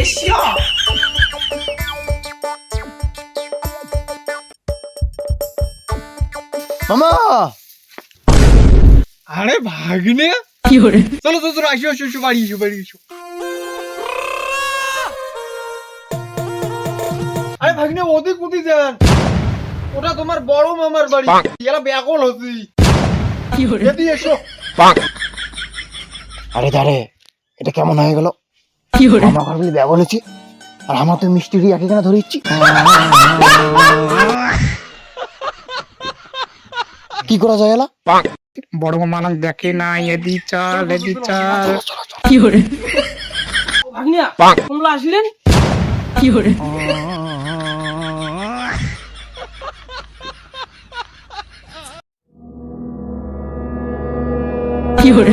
别笑。মামা! আরে ভাগ্নে! কি হরে চলো ওদিক যান। ওটা তোমার বড় মামার বাড়ি। এরা ব্যাকল হতি। কি এসো। আরে দাঁড়ে এটা কেমন হয়ে গেল? মামা ঘর ব্যবহার হচ্ছে। আর আমার তো মিষ্টি একে কেন ধরে দিচ্ছি। কি করা যায় এলা? বড় মামা দেখে নাই এদি চাল এদি চাল কি করে ভাগ্নিয়া তোমরা আসলেন? কি করে কি করে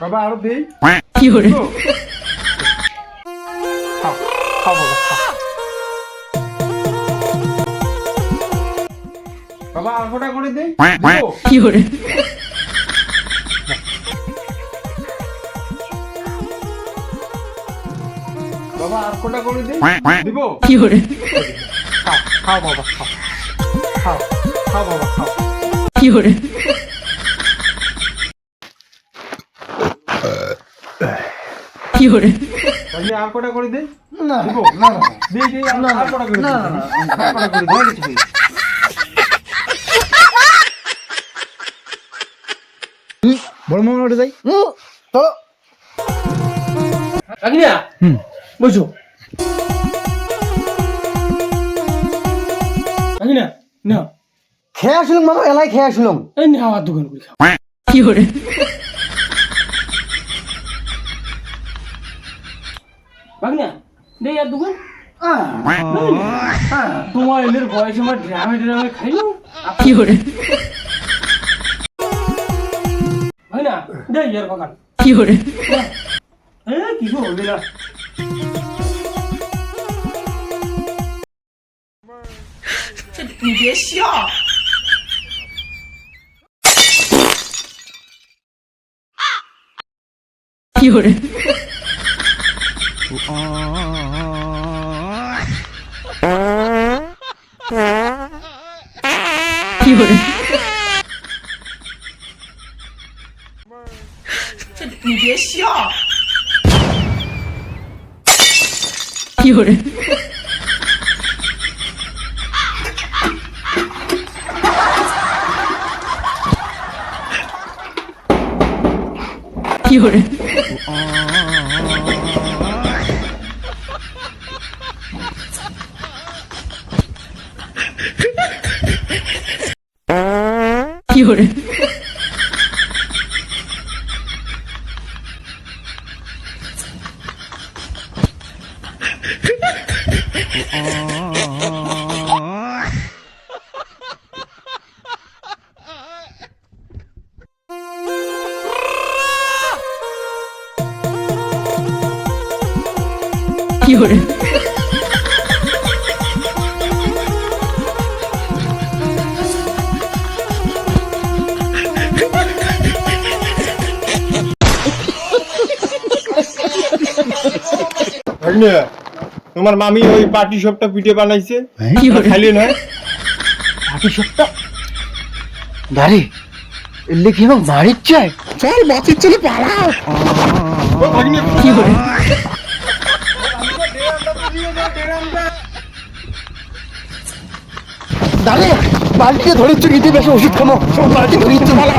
বাবা আরও দেই? কি হরে বাবা আর করে দে কি হরে বাবা আর ফোটা করে দে দিব? কি হরে খাও খাও বাবা খাও। খাও খাও বাবা খাও। কি হরে কি করে? মামা খেয়ে আসলাম এলাই খেয়ে আসলাম। এই না আমার দোকান করে কি করে? দে হ্যাঁ। তোমার এদের বয়স আমার ড্রামে ড্রামে খাইলো কি করে? হয় না? দে ইয়ার বাগান। কি করে? কিছু হবে না কি করে? 有人，有人，你别笑。有人，有人，俺夜 তোমার মামি ওই পার্টি সবটা পিঠে বানাইছে। হ্যাঁ? খালি নয় দাঁড়ি এলে কি বাড়ির চায় চল বাঁচির চলে কি দাঁড়ে বাড়িতে ধরেছ ইতি বেশি ওষুধ সব বাড়িতে ধরেছ ভালো